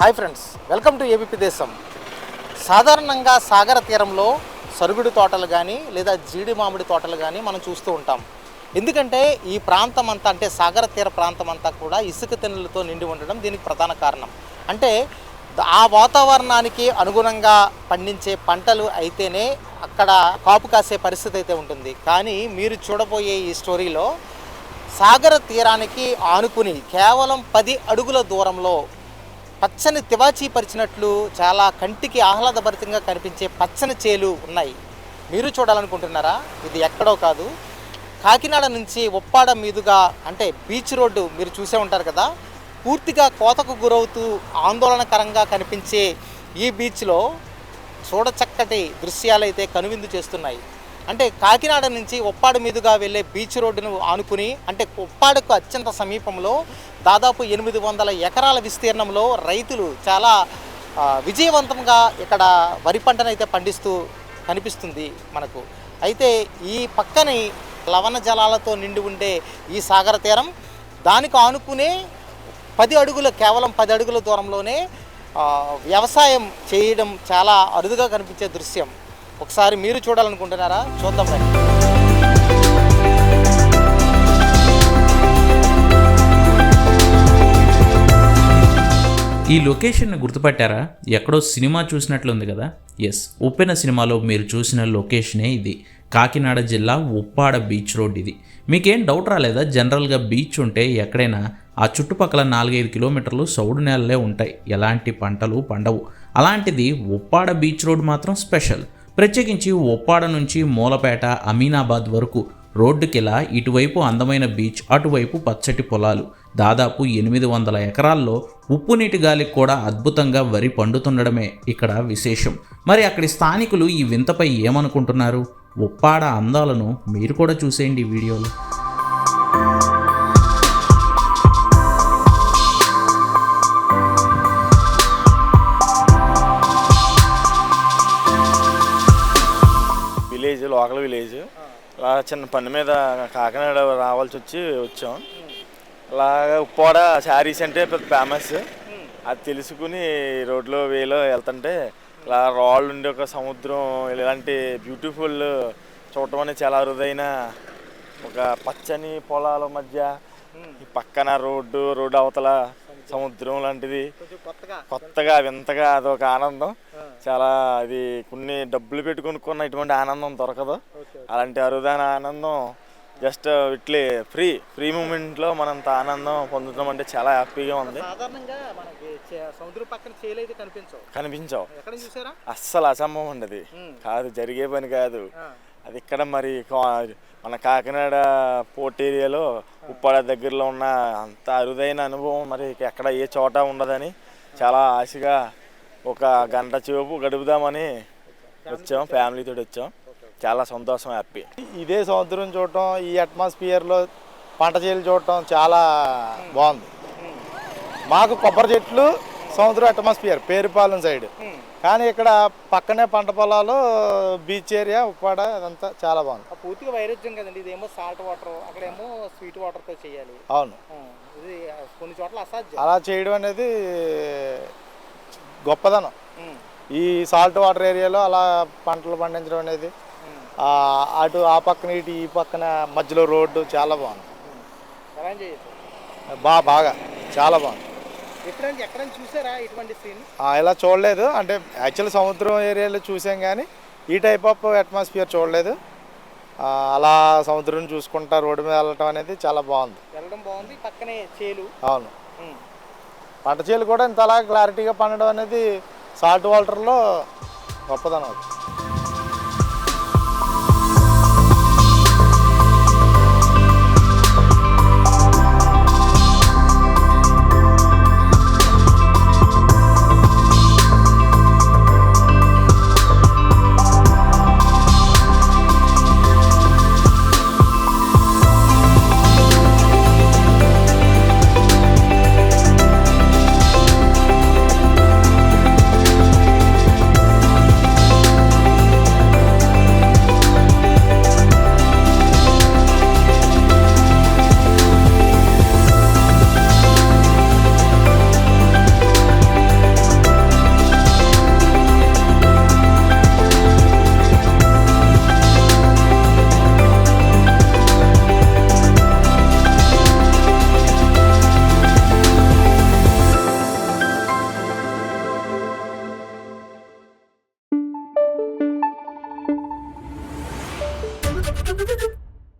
Hi friends welcome to ABP Desam. సాధారణంగా సాగర తీరంలో సరుగుడు తోటలు కానీ లేదా జీడి మామిడి తోటలు కానీ మనం చూస్తూ ఉంటాం. ఎందుకంటే ఈ ప్రాంతం అంతా అంటే సాగర తీర ప్రాంతం అంతా కూడా ఇసుక తెన్నులతో నిండి ఉండడం దీనికి ప్రధాన కారణం. అంటే ఆ వాతావరణానికి అనుగుణంగా పండించే పంటలు అయితేనే అక్కడ కాపు కాసే పరిస్థితి అయితే ఉంటుంది. కానీ మీరు చూడబోయే ఈ స్టోరీలో సాగర తీరానికి ఆనుకుని కేవలం పది అడుగుల దూరంలో పచ్చని తివాచీ పరిచినట్లు చాలా కంటికి ఆహ్లాదభరితంగా కనిపించే పచ్చని చేలు ఉన్నాయి. మీరు చూడాలనుకుంటున్నారా? ఇది ఎక్కడో కాదు. కాకినాడ నుంచి ఉప్పాడ మీదుగా అంటే బీచ్ రోడ్డు మీరు చూసే ఉంటారు కదా పూర్తిగా కోతకు గురవుతూ ఆందోళనకరంగా కనిపించే ఈ బీచ్లో చూడచక్కటి దృశ్యాలైతే కనువిందు చేస్తున్నాయి. అంటే కాకినాడ నుంచి ఒప్పాడు మీదుగా వెళ్ళే బీచ్ రోడ్డును ఆనుకుని అంటే ఒప్పాడుకు అత్యంత సమీపంలో దాదాపు ఎనిమిది వందల ఎకరాల విస్తీర్ణంలో రైతులు చాలా విజయవంతంగా ఇక్కడ వరి పంటను అయితే పండిస్తూ కనిపిస్తుంది మనకు. అయితే ఈ పక్కని లవణ జలాలతో నిండి ఉండే ఈ సాగర తీరం దానికి ఆనుకునే పది అడుగుల కేవలం పది అడుగుల దూరంలోనే వ్యవసాయం చేయడం చాలా అరుదుగా కనిపించే దృశ్యం. ఒకసారి మీరు చూడాలనుకుంటున్నారా? చూద్దాం రండి. ఈ లొకేషన్ని గుర్తుపట్టారా? ఎక్కడో సినిమా చూసినట్లుంది కదా? ఎస్ ఉప్పెన సినిమాలో మీరు చూసిన లొకేషనే ఇది. కాకినాడ జిల్లా ఉప్పాడ బీచ్ రోడ్ ఇది. మీకేం డౌట్ రాలేదా? జనరల్గా బీచ్ ఉంటే ఎక్కడైనా ఆ చుట్టుపక్కల నాలుగైదు కిలోమీటర్లు సౌడు నేలలే ఉంటాయి. ఎలాంటి పంటలు పండవు. అలాంటిది ఉప్పాడ బీచ్ రోడ్ మాత్రం స్పెషల్. ప్రత్యేకించి ఉప్పాడ నుంచి మూలపేట అమీనాబాద్ వరకు రోడ్డుకిలా ఇటువైపు అందమైన బీచ్ అటువైపు పచ్చటి పొలాలు. దాదాపు ఎనిమిది వందల ఎకరాల్లో ఉప్పు నీటి గాలికి కూడా అద్భుతంగా వరి పండుతుండడమే ఇక్కడ విశేషం. మరి అక్కడి స్థానికులు ఈ వింతపై ఏమనుకుంటున్నారు? ఉప్పాడ అందాలను మీరు కూడా చూసేయండి ఈ వీడియోలో. Local village. అలా చిన్న పని మీద కాకినాడ రావాల్సి వచ్చి వచ్చాం. అలాగా ఉప్పాడ శారీస్ అంటే పెద్ద ఫేమస్ అది తెలుసుకుని రోడ్లో వేలో వెళ్తుంటే ఇలా రాళ్ళు ఉండే ఒక సముద్రం ఇలాంటి బ్యూటిఫుల్ చూడటం అనేది చాలా అరుదైన ఒక పచ్చని పొలాల మధ్య ఈ పక్కన రోడ్డు రోడ్డు అవతల సముద్రం లాంటిది. కొత్తగా వింతగా అదొక ఆనందం. చాలా అది కొన్ని డబ్బులు పెట్టి కొనుక్కున్న ఇటువంటి ఆనందం దొరకదు. అలాంటి అరుదైన ఆనందం జస్ట్ ఇట్లే ఫ్రీ ఫ్రీ మూమెంట్లో మనంత ఆనందం పొందుతాం అంటే చాలా హ్యాపీగా ఉంది. సాధారణంగా మనకి చే- సముద్రం పక్కన చేలు అయితే కనిపించవు. అస్సలు అసంభవం ఉండదు. కాదు జరిగే పని కాదు. అది ఇక్కడ మరి మన కాకినాడ పోర్ట్ ఏరియాలో ఉప్పాడ దగ్గరలో ఉన్న అంత అరుదైన అనుభవం మరి ఎక్కడ ఏ చోట ఉండదని చాలా ఆశగా ఒక గంట సేపు గడుపుదామని వచ్చాం ఫ్యామిలీతో వచ్చాం. చాలా సంతోషం హ్యాపీ ఇదే సముద్రం చూడటం ఈ అట్మాస్ఫియర్లో పంట చేలు చూడటం చాలా బాగుంది. మాకు కొబ్బరి చెట్లు సముద్రం అట్మాస్ఫియర్ పేరుపాలెం సైడ్ కానీ ఇక్కడ పక్కనే పంట పొలాలు బీచ్ ఏరియా ఉప్పాడ అదంతా చాలా బాగుంది. ఆ పూర్తిగా వైరుధ్యం కదండి ఇదేమో సాల్ట్ వాటర్ అక్కడేమో స్వీట్ వాటర్తో చేయాలి. అవును. ఇది కొన్ని చోట్ల అసాధ్యం. అలా చేయడం అనేది గొప్పదనం. ఈ సాల్ట్ వాటర్ ఏరియాలో అలా పంటలు పండించడం అనేది అటు ఆ పక్కన ఇటు ఈ పక్కన మధ్యలో రోడ్డు చాలా బాగుంది. బా బాగా చాలా బాగుంది. ఇలా చూడలేదు. అంటే యాక్చువల్ సముద్రం ఏరియాలో చూసాం కానీ ఈ టైప్ ఆఫ్ అట్మాస్ఫియర్ చూడలేదు. అలా సముద్రం చూసుకుంటా రోడ్డు మీద వెళ్ళటం అనేది చాలా బాగుంది. వెళ్ళడం బాగుంది. పక్కనే చేలు. అవును. పంట చేలు కూడా ఇంత అలా క్లారిటీగా పండడం అనేది సాల్ట్ వాటర్లో గొప్పదనం